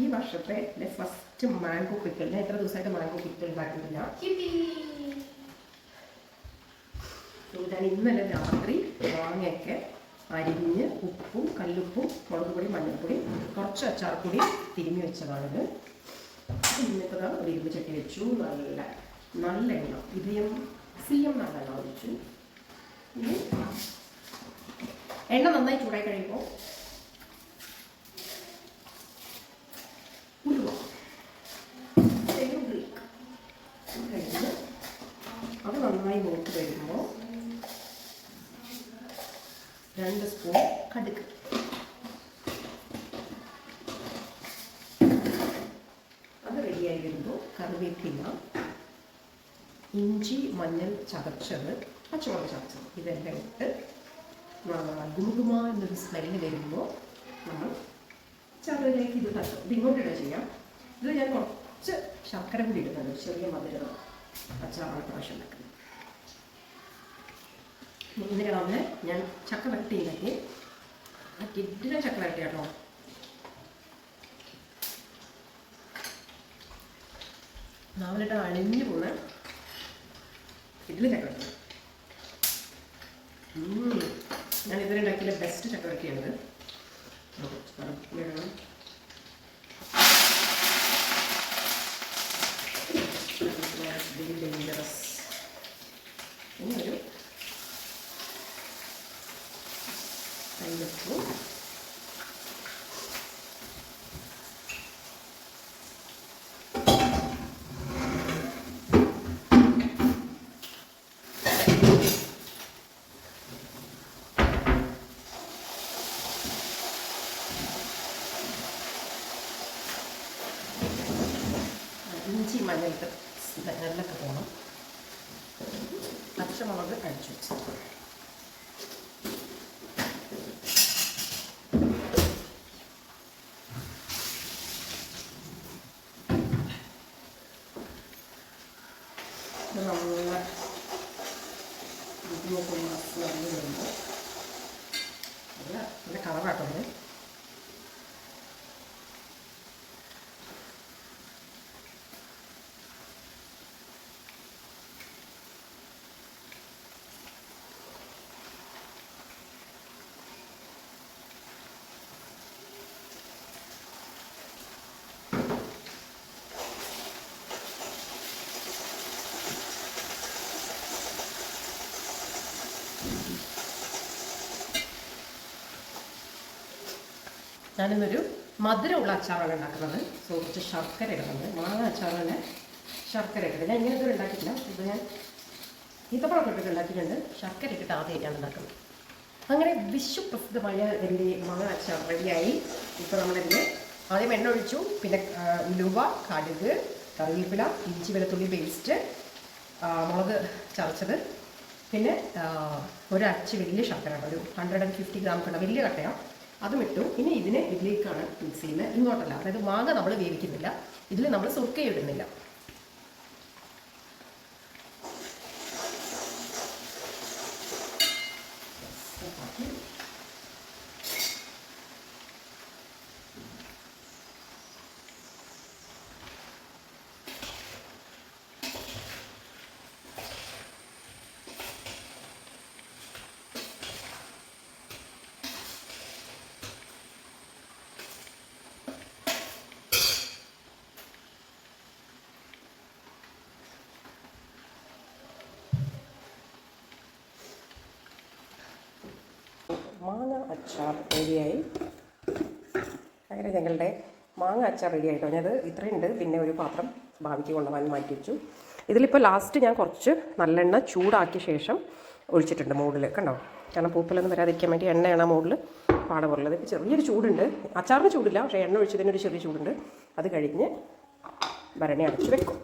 ഈ വർഷത്തെ first mango pickle ഞാൻ എത്ര ദിവസമായിട്ട് മാംഗോ പിക്കിൾ ഉണ്ടാക്കുന്നില്ല. ഞാൻ ഇന്നലെ രാത്രി മാങ്ങയൊക്കെ അരിഞ്ഞ് ഉപ്പും കല്ലുപ്പും മുളക് പൊടി മഞ്ഞൾപ്പൊടി കുറച്ച് അച്ചാർപ്പൊടി തിരുമ്മി വെച്ചതാണിത്. ഇന്നിപ്പോൾ ഒരു ഇരുമ്പ് ചട്ടി വെച്ചു. നല്ല നല്ല എണ്ണ. ഇതിയും സി എം നല്ല എണ്ണ ഒഴിച്ചു എണ്ണ നന്നായി ചൂടായി കഴിയുമ്പോൾ ഉലുവ ഫെനുഗ്രീക്ക് കഴിഞ്ഞ് അത് നന്നായി മൂത്ത് കഴിയുമ്പോൾ രണ്ട് സ്പൂൺ കടുക്. അത് റെഡിയായി വരുമ്പോൾ കറിവേപ്പില ഇഞ്ചി മഞ്ഞൾ ചതച്ചത് പച്ചമുളക് ചതച്ചത്. ഇതെല്ലാം ഇട്ട് ഗുമുഗുമ എന്നൊരു സ്മെല്ല് വരുമ്പോൾ നമ്മൾ ചതയിലേക്ക് ഇത് തട്ടും. ഇത് ഇങ്ങോട്ടിട്ട് ചെയ്യാം. ഇത് ഞാൻ കുറച്ച് ശർക്കര കൂടി ഇടുന്നത് ചെറിയ മധുരം അച്ചാറാണ് പ്രാവശ്യം വെക്കുന്നത് ഇതിനാവുന്ന ഞാൻ ചക്ക വരട്ടി ആ കിഡിലെ ചക്ക വരട്ടി കേട്ടോ. നാവിലിട്ട് അണിഞ്ഞു പോണ. കിഡിലെ ചക്ക വരട്ടി. ഞാൻ ഇതുവരെ ഉണ്ടാക്കിയ ബെസ്റ്റ് ചക്ക വരട്ടിയാണിത് കുറച്ച് കറിവേപ്പില ഇടണം. Very dangerous. ഇനി ഒരു കൈവച്ചു ഇഞ്ചി മഞ്ഞളിട്ട് മഞ്ഞളിലൊക്കെ പോകണം പച്ചമുളക് അടിച്ചു വെച്ചു നല്ല നല്ല കളറാട്ടത് ഞാനിന്നൊരു മധുരമുള്ള അച്ചാറാണ് ഉണ്ടാക്കുന്നത്. സോ കുറച്ച് ശർക്കര ഇടുന്നത് മാങ്ങ അച്ചാറിന് ശർക്കര ഇടുന്നത് ഞാൻ ഇങ്ങനെ ഇതുവരെ ഉണ്ടാക്കിയിട്ടില്ല. ഇത് ഞാൻ ഈത്തപ്പഴം ഇട്ടിട്ട് ഉണ്ടാക്കിയിട്ടുണ്ട്. ശർക്കര ഇട്ടിട്ട് ആദ്യം ഞാൻ ഉണ്ടാക്കുന്നത്. അങ്ങനെ വിശ്വപ്രസിദ്ധമായ എന്റെ മാങ്ങ അച്ചാർ റെഡിയായി. ഇപ്പോൾ നമ്മളിതിൽ ആദ്യം എണ്ണ ഒഴിച്ചു. പിന്നെ ഉലുവ കടുക് കറിവേപ്പില ഇഞ്ചി വെളുത്തുള്ളി പേസ്റ്റ് മുളക് ചതച്ചത്. പിന്നെ ഒരു അച്ച് വലിയ ശർക്കര ഒരു ഹൺഡ്രഡ് ആൻഡ് ഫിഫ്റ്റി ഗ്രാം കണ്ട വലിയ കട്ടയാണ് അതും ഇട്ടു ഇനി ഇതിനെ ഇതിലേക്കാണ് മിക്സ് ചെയ്യുന്നത്. ഇങ്ങോട്ടല്ല. അതായത് മാങ്ങ നമ്മൾ വേവിക്കുന്നില്ല. ഇതിൽ നമ്മൾ സുർക്ക മാങ്ങ അച്ചാർ റെഡിയായി. അങ്ങനെ ഞങ്ങളുടെ മാങ്ങ അച്ചാർ റെഡി ആയിട്ടോ ഞാനത് ഇത്രയുണ്ട്. പിന്നെ ഒരു പാത്രം ഭാവിക്ക് കൊണ്ടുപോകാൻ മാറ്റി വെച്ചു. ഇതിലിപ്പോൾ ലാസ്റ്റ് ഞാൻ കുറച്ച് നല്ലെണ്ണ ചൂടാക്കിയ ശേഷം ഒഴിച്ചിട്ടുണ്ട് മുകളിൽ കണ്ടോ? കാരണം പൂപ്പലൊന്നും വരാതിരിക്കാൻ വേണ്ടി എണ്ണയാണ് മുകളിൽ പാട പോലുള്ളത് ഇപ്പോൾ ചെറിയൊരു ചൂടുണ്ട്. അച്ചാറിന് ചൂടില്ല പക്ഷേ എണ്ണ ഒഴിച്ചതിനൊരു ചെറിയ ചൂടുണ്ട്. അത് കഴിഞ്ഞ് ഭരണി അടച്ച് വെക്കും.